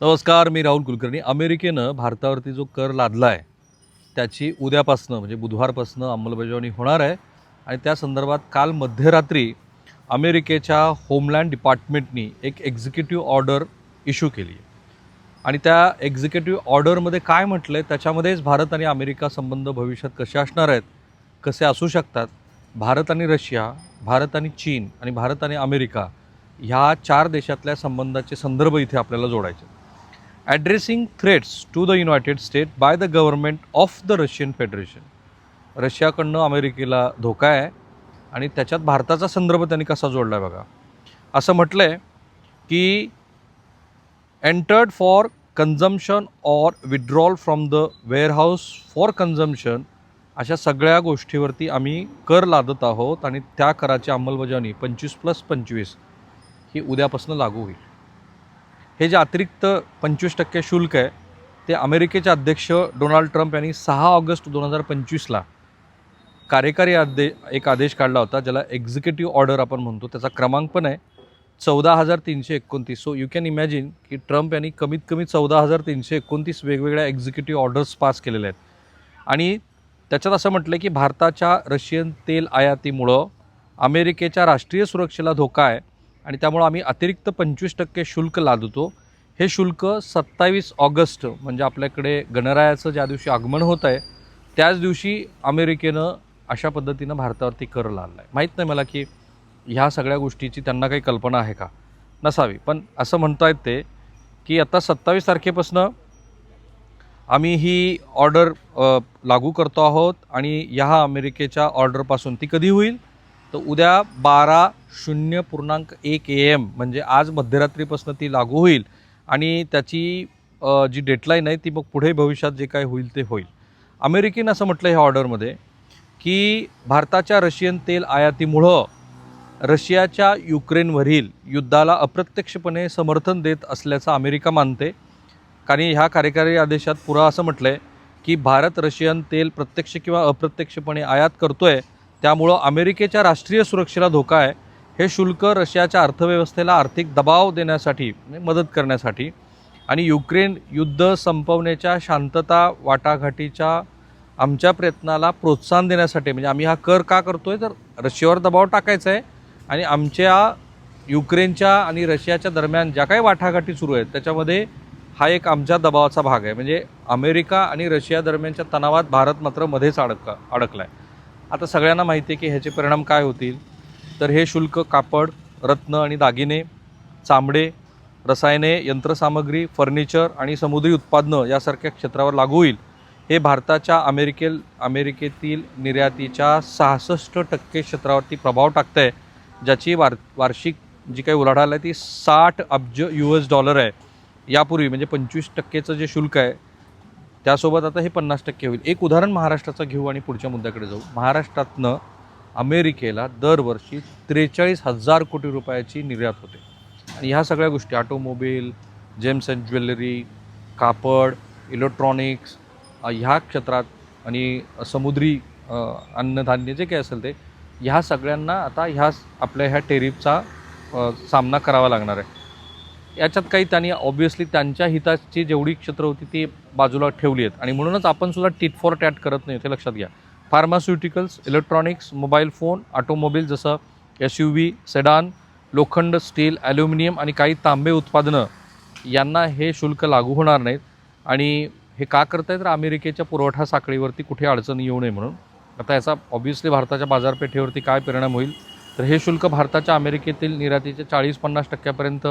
नमस्कार मी राहुल कुलकर्णी. अमेरिकेनं भारतावरती जो कर लादला आहे त्याची उद्यापासनं म्हणजे बुधवारपासनं अंमलबजावणी होणार आहे. आणि त्या संदर्भात काल मध्यरात्री अमेरिकेच्या होमलँड डिपार्टमेंटनी एक एक्झिक्युटिव्ह ऑर्डर इश्यू केली. आहे आणि त्या एक्झिक्युटिव्ह ऑर्डरमध्ये काय म्हटलं आहे त्याच्यामध्येच भारत आणि अमेरिका संबंध भविष्यात कसे असणार आहेत कसे असू शकतात भारत आणि रशिया भारत आणि चीन आणि भारत आणि अमेरिका ह्या चार देशातल्या संबंधाचे संदर्भ इथे आपल्याला जोडायचे addressing threats to the United State by the government of the Russian Federation रशियाकडनं अमेरिकेला धोका आहे आणि त्याच्यात भारताचा संदर्भ त्यांनी कसा जोडला आहे बघा. असं म्हटलं आहे की entered for consumption or withdrawal from the warehouse for consumption अशा सगळ्या गोष्टीवरती आम्ही कर लादत आहोत आणि त्या कराची अंमलबजावणी पंचवीस प्लस पंचवीस ही उद्यापासून लागू होईल. हे जे अतिरिक्त पंचवीस टक्के शुल्क आहे ते अमेरिकेचे अध्यक्ष डोनाल्ड ट्रम्प यांनी सहा ऑगस्ट दोन हजार पंचवीसला कार्यकारी आदे एक आदेश काढला होता ज्याला एक्झिक्युटिव्ह ऑर्डर आपण म्हणतो. त्याचा क्रमांक पण आहे चौदा हजार तीनशे एकोणतीस. सो यू कॅन इमॅजिन की ट्रम्प यांनी कमीत कमी चौदा हजार तीनशे एकोणतीस वेगवेगळ्या एक्झिक्युटिव्ह ऑर्डर्स पास केलेल्या आहेत. आणि त्याच्यात असं म्हटलं की भारताच्या रशियन तेल आयातीमुळं अमेरिकेच्या राष्ट्रीय सुरक्षेला धोका आहे. आणि त्यामुळं आम्ही अतिरिक्त पंचवीस टक्के शुल्क लादतो. हे शुल्क सत्तावीस ऑगस्ट म्हणजे आपल्याकडे गणरायाचं ज्या दिवशी आगमन होत आहे त्याच दिवशी अमेरिकेनं अशा पद्धतीनं भारतावरती कर लादला आहे माहीत नाही मला की ह्या सगळ्या गोष्टीची त्यांना काही कल्पना आहे का? नसावी. पण असं म्हणतायत ते की आता सत्तावीस तारखेपासनं आम्ही ही ऑर्डर लागू करतो आहोत आणि ह्या अमेरिकेच्या ऑर्डरपासून ती कधी होईल? तर उद्या बारा शून्य पूर्णांक एक ए एम म्हणजे आज मध्यरात्रीपासून ती लागू होईल आणि त्याची जी डेडलाईन आहे ती मग पुढे भविष्यात जे काय होईल ते होईल. अमेरिकेनं असं म्हटलं ह्या ऑर्डरमध्ये की भारताच्या रशियन तेल आयातीमुळं रशियाच्या युक्रेनवरील युद्धाला अप्रत्यक्षपणे समर्थन देत असल्याचं अमेरिका मानते. कारण ह्या कार्यकारी आदेशात पुरा असं म्हटलं आहे की भारत रशियन तेल प्रत्यक्ष किंवा अप्रत्यक्षपणे आयात करतो आहे त्यामुळं अमेरिकेच्या राष्ट्रीय सुरक्षेला धोका आहे. हे शुल्क रशियाच्या अर्थव्यवस्थेला आर्थिक दबाव देण्यासाठी म्हणजे मदत करण्यासाठी आणि युक्रेन युद्ध संपवण्याच्या शांतता वाटाघाटीच्या आमच्या प्रयत्नाला प्रोत्साहन देण्यासाठी म्हणजे आम्ही हा कर का करतो आहे तर रशियावर दबाव टाकायचा आहे आणि आमच्या युक्रेनच्या आणि रशियाच्या दरम्यान ज्या काही वाटाघाटी सुरू आहेत त्याच्यामध्ये हा एक आमच्या दबावाचा भाग आहे. म्हणजे अमेरिका आणि रशिया दरम्यानच्या तणावात भारत मात्र मध्येच अडका अडकला आहे आता सगळ्यांना माहिती आहे की ह्याचे परिणाम काय होतील. तर हे शुल्क कापड रत्न आणि दागिने चामडे रसायने यंत्रसामग्री फर्निचर आणि समुद्री उत्पादनं यासारख्या क्षेत्रावर लागू होईल. हे भारताच्या अमेरिके अमेरिकेतील निर्यातीच्या सहासष्ट टक्के क्षेत्रावरती प्रभाव टाकतं आहे ज्याची वार वार्षिक जी काही उलाढाल आहे ती साठ अब्ज यू एस डॉलर आहे. यापूर्वी म्हणजे पंचवीस टक्केचं जे शुल्क आहे त्यासोबत आता हे पन्नास टक्के होईल. एक उदाहरण महाराष्ट्राचं घेऊ आणि पुढच्या मुद्द्याकडे जाऊ. महाराष्ट्रातनं अमेरिकेला दरवर्षी त्रेचाळीस हजार कोटी रुपयाची निर्यात होते. आणि ह्या सगळ्या गोष्टी ऑटोमोबाईल जेम्स अँड ज्वेलरी कापड इलेक्ट्रॉनिक्स ह्या क्षेत्रात आणि समुद्री अन्नधान्य जे काही असेल ते ह्या सगळ्यांना आता ह्या आपल्या ह्या टेरिफचा सामना करावा लागणार आहे. याच्यात काही त्यांनी ऑब्व्हियसली त्यांच्या हिताची जेवढी क्षेत्र होती ती बाजूला ठेवली आहेत. आणि म्हणूनच आपण सुद्धा टिट फॉर टॅट करत नाही ते लक्षात घ्या. Pharmaceuticals electronics mobile phone automobile जसं एस यू व्ही सेडान लोखंड स्टील ॲल्युमिनियम आणि काही तांबे उत्पादनं यांना हे शुल्क लागू होणार नाहीत. आणि हे का करतायत तर अमेरिकेच्या पुरवठा साखळीवरती कुठे अडचण येऊ नये म्हणून. आता याचा ऑब्व्हियसली भारताच्या बाजारपेठेवरती काय परिणाम होईल? तर हे शुल्क भारताच्या अमेरिकेतील निर्यातीच्या चाळीस पन्नास टक्क्यापर्यंत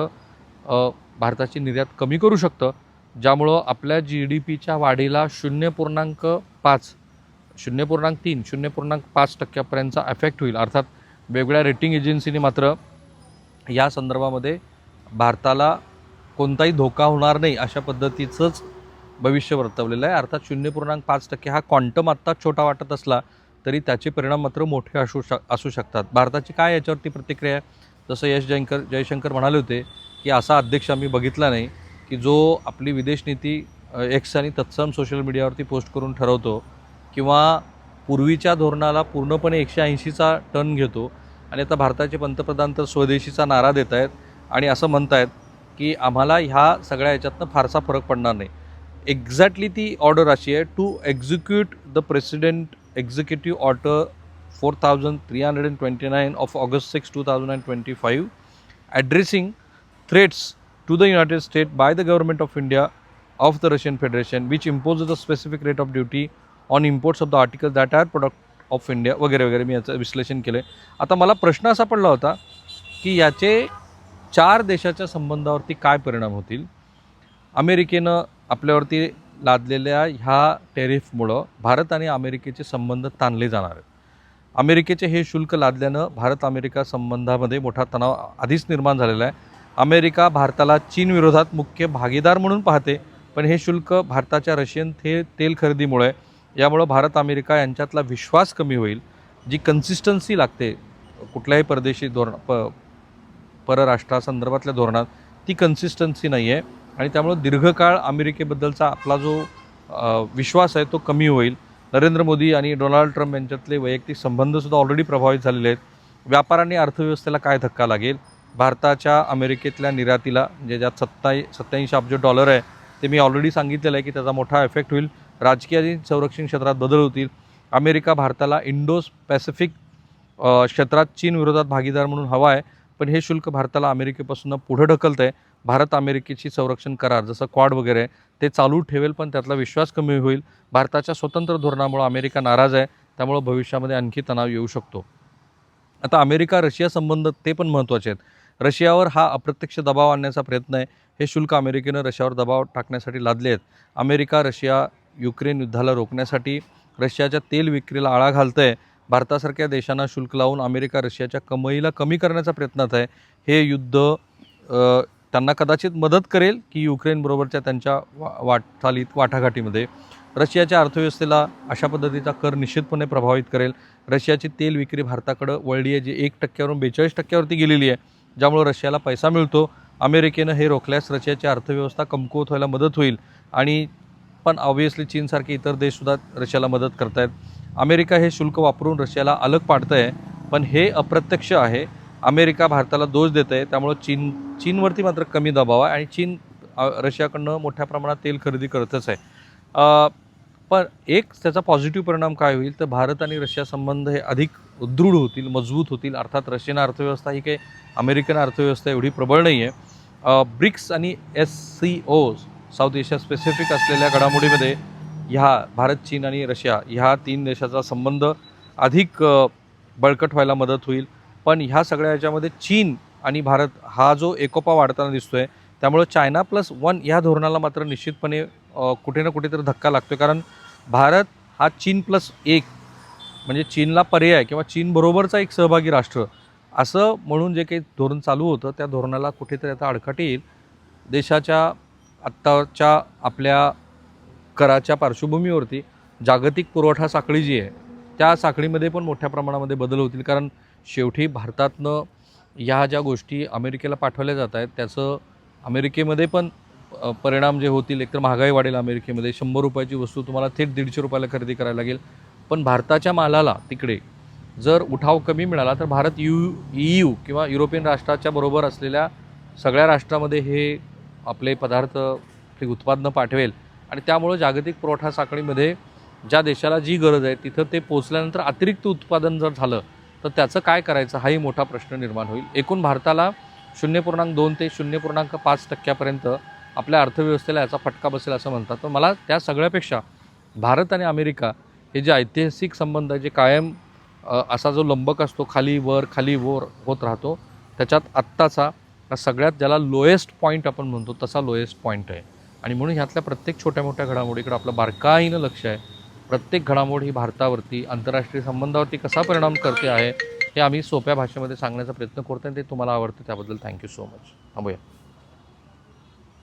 भारताची निर्यात कमी करू शकतं ज्यामुळं आपल्या जी डी पीच्या वाढीला शून्य पूर्णांक पाच शून्य पूर्णांक तीन शून्य पूर्णांक पाच टक्क्यापर्यंतचा अफेक्ट होईल. अर्थात वेगवेगळ्या रेटिंग एजन्सीने मात्र या संदर्भामध्ये भारताला कोणताही धोका होणार नाही अशा पद्धतीचंच भविष्य वर्तवलेलं आहे. अर्थात शून्य पूर्णांक पाच टक्के हा क्वांटम आत्ता छोटा वाटत असला तरी त्याचे परिणाम मात्र मोठे असू शक असू शकतात. भारताची काय याच्यावरती प्रतिक्रिया आहे? जसं यश जयंकर जयशंकर म्हणाले होते की असा अध्यक्ष आम्ही बघितला नाही की जो आपली विदेश नीती एक्स आणि तत्सम सोशल मीडियावरती पोस्ट करून ठरवतो किंवा पूर्वीच्या धोरणाला पूर्णपणे एकशे ऐंशीचा टर्न घेतो आणि आता भारताचे पंतप्रधान तर स्वदेशीचा नारा देत आहेत आणि असं म्हणत आहेत की आम्हाला ह्या सगळ्या याच्यातनं फारसा फरक पडणार नाही. एक्झॅक्टली ती ऑर्डर अशी आहे to execute the president executive order four thousand three hundred and twenty nine of August six two thousand and twenty five addressing threats to the United States by the government of India of the Russian Federation, which imposes a specific rate of duty on imports of the articles that are product of India वगैरे वगैरे. मी याचं विश्लेषण केलं आहे आता मला प्रश्न असा पडला होता की याचे चार देशाच्या संबंधावरती काय परिणाम होतील? अमेरिकेनं आपल्यावरती लादलेल्या ह्या टेरिफमुळं भारत आणि अमेरिकेचे संबंध ताणले जाणार आहेत. अमेरिकेचे हे शुल्क लादल्यानं भारत अमेरिका संबंधामध्ये मोठा तणाव आधीच निर्माण झालेला आहे. अमेरिका भारताला चीनविरोधात मुख्य भागीदार म्हणून पाहते पण हे शुल्क भारताच्या रशियन थे तेल खरेदीमुळे यामुळं भारत अमेरिका यांच्यातला विश्वास कमी होईल जी कन्सिस्टन्सी लागते. कुठल्याही परदेशी धोरण प परराष्ट्रासंदर्भातल्या धोरणात ती कन्सिस्टन्सी नाही आहे आणि त्यामुळं दीर्घकाळ अमेरिकेबद्दलचा आपला जो विश्वास आहे तो कमी होईल. नरेंद्र मोदी आणि डोनाल्ड ट्रम्प यांच्यातले वैयक्तिक संबंधसुद्धा ऑलरेडी प्रभावित झालेले आहेत. व्यापार आणि अर्थव्यवस्थेला काय धक्का लागेल? भारताच्या अमेरिकेतल्या निर्यातीला म्हणजे ज्यात सत्ताई सत्याऐंशी अब्ज डॉलर आहे ते मी ऑलरेडी सांगितलेलं आहे की त्याचा मोठा इफेक्ट होईल. राजकीय आणि संरक्षण क्षेत्रात बदल होतील. अमेरिका भारताला इंडो पॅसिफिक क्षेत्रात चीन विरोधात भागीदार म्हणून हवा आहे. पण हे शुल्क भारताला अमेरिकेपासून पुढं ढकलतं आहे भारत अमेरिकेची संरक्षण करार जसं क्वाड वगैरे आहे, ते चालू ठेवेल पण त्यातला विश्वास कमी होईल. भारताच्या स्वतंत्र धोरणामुळं अमेरिका नाराज आहे. त्यामुळं भविष्यामध्ये आणखी तणाव येऊ शकतो. आता अमेरिका रशिया संबंध ते पण महत्त्वाचे आहेत. रशियावर हा अप्रत्यक्ष दबाव आणण्याचा प्रयत्न आहे. हे शुल्क अमेरिकेनं रशियावर दबाव टाकण्यासाठी लादले आहेत. अमेरिका रशिया युक्रेन युद्धाला रोखण्यासाठी रशियाच्या तेल विक्रीला आळा घालतं आहे भारतासारख्या देशांना शुल्क लावून अमेरिका रशियाच्या कमाईला कमी करण्याचा प्रयत्नात आहे. हे युद्ध त्यांना कदाचित मदत करेल की युक्रेनबरोबरच्या त्यांच्या वा वाटचालीत वाटाघाटीमध्ये. रशियाच्या अर्थव्यवस्थेला अशा पद्धतीचा कर निश्चितपणे प्रभावित करेल. रशियाची तेल विक्री भारताकडं वळली आहे जी एक टक्क्यावरून बेचाळीस टक्क्यावरती गेलेली आहे. ज्यामुळे रशियाला पैसा मिळतो. अमेरिकेनं हे रोखल्यास रशियाची अर्थव्यवस्था कमकुवत व्हायला मदत होईल आणि पण ऑब्व्हियसली चीनसारखे इतर देशसुद्धा रशियाला मदत करत आहेत अमेरिका हे शुल्क वापरून रशियाला अलग पाडतं आहे पण हे अप्रत्यक्ष आहे. अमेरिका भारताला दोष देत आहे त्यामुळं चीन चीनवरती मात्र कमी दबाव आहे आणि चीन रशियाकडनं मोठ्या प्रमाणात तेल खरेदी करतच आहे. पण एक त्याचा पॉझिटिव्ह परिणाम काय होईल? तर भारत आणि रशिया संबंध हे अधिक दृढ होतील मजबूत होतील. अर्थात रशियन अर्थव्यवस्था ही काही अमेरिकन अर्थव्यवस्था एवढी प्रबळ नाही आहे ब्रिक्स आणि S C O South Asia specific असलेल्या घडामोडीमध्ये ह्या भारत चीन आणि रशिया ह्या तीन देशाचा संबंध अधिक बळकट व्हायला मदत होईल. पण ह्या सगळ्या याच्यामध्ये चीन आणि भारत हा जो एकोपा वाढताना दिसतो आहे त्यामुळं चायना प्लस वन ह्या धोरणाला मात्र निश्चितपणे कुठे ना कुठेतरी धक्का लागतोय. कारण भारत हा चीन प्लस एक म्हणजे चीनला पर्याय किंवा चीनबरोबरचा एक सहभागी राष्ट्र असं म्हणून जे काही धोरण चालू होतं त्या धोरणाला कुठेतरी आता अडकाटी येईल. देशाच्या आत्ताच्या आपल्या कराच्या पार्श्वभूमीवरती जागतिक पुरवठा साखळी जी आहे त्या साखळीमध्ये पण मोठ्या प्रमाणामध्ये बदल होतील. कारण शेवटी भारतातनं ह्या ज्या गोष्टी अमेरिकेला पाठवल्या जात आहेत त्याचं अमेरिकेमध्ये पण परिणाम जे होतील एकतर महागाई वाढेल अमेरिकेमध्ये शंभर रुपयाची वस्तू तुम्हाला थेट दीडशे रुपयाला खरेदी करायला लागेल. पण भारताच्या मालाला तिकडे जर उठाव कमी मिळाला तर भारत यू ई यू किंवा युरोपियन राष्ट्राच्या बरोबर असलेल्या सगळ्या राष्ट्रामध्ये हे आपले पदार्थ ते उत्पादनं पाठवेल. आणि त्यामुळं जागतिक पुरवठा साखळीमध्ये ज्या देशाला जी गरज आहे तिथं ते पोचल्यानंतर अतिरिक्त उत्पादन जर झालं तर त्याचं काय करायचं हाही मोठा प्रश्न निर्माण होईल. एकूण भारताला शून्य पूर्णांक दोन ते शून्य पूर्णांक पाच टक्क्यापर्यंत आपल्या अर्थव्यवस्थेला याचा फटका बसेल असं म्हणतात. तर मला त्या सगळ्यापेक्षा भारत आणि अमेरिका हे जे ऐतिहासिक संबंध आहे जे कायम असा जो लंबक असतो खाली वर खाली वर होत राहतो त्याच्यात आत्ताचा सगळ्यात ज्याला लोएस्ट पॉईंट आपण म्हणतो तसा लोएस्ट पॉईंट आहे. आणि म्हणून ह्यातल्या प्रत्येक छोट्या मोठ्या घडामोडीकडे आपलं बारकाईनं लक्ष आहे. प्रत्येक घडामोड ही भारतावरती आंतरराष्ट्रीय संबंधावरती कसा परिणाम करते आहे हे आम्ही सोप्या भाषेमध्ये सांगण्याचा प्रयत्न करतो आणि ते तुम्हाला आवडतं त्याबद्दल थँक्यू सो मच थांबूया.